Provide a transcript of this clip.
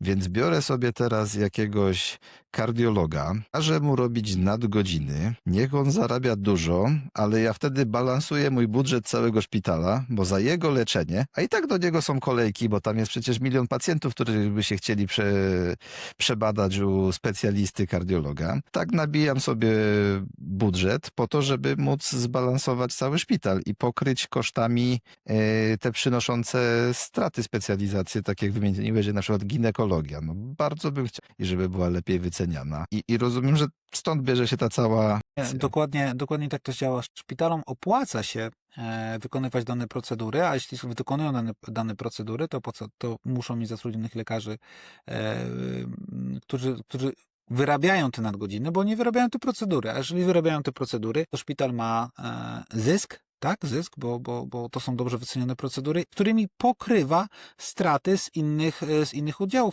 Więc biorę sobie teraz jakiegoś kardiologa, każę mu robić nadgodziny, niech on zarabia dużo, ale ja wtedy balansuję mój budżet całego szpitala, bo za jego leczenie, a i tak do niego są kolejki, bo tam jest przecież milion pacjentów, którzy by się chcieli prze, przebadać u specjalisty kardiologa. Tak nabijam sobie budżet po to, żeby móc zbalansować cały szpital i pokryć kosztami e, te przynoszące straty specjalizacje, tak jak wymieniłeś, na przykład ginekologia. No bardzo bym chciał, i żeby była lepiej I, I rozumiem, że stąd bierze się ta cała... Nie, Dokładnie, dokładnie tak to działa. Szpitalom opłaca się e, wykonywać dane procedury, a jeśli wykonują dane, dane procedury, to po co? To muszą mieć zatrudnionych lekarzy, e, którzy, którzy wyrabiają te nadgodziny, bo nie wyrabiają te procedury. A jeżeli wyrabiają te procedury, to szpital ma e, zysk, tak, zysk, bo, bo, bo to są dobrze wycenione procedury, którymi pokrywa straty z innych, e, z innych oddziałów.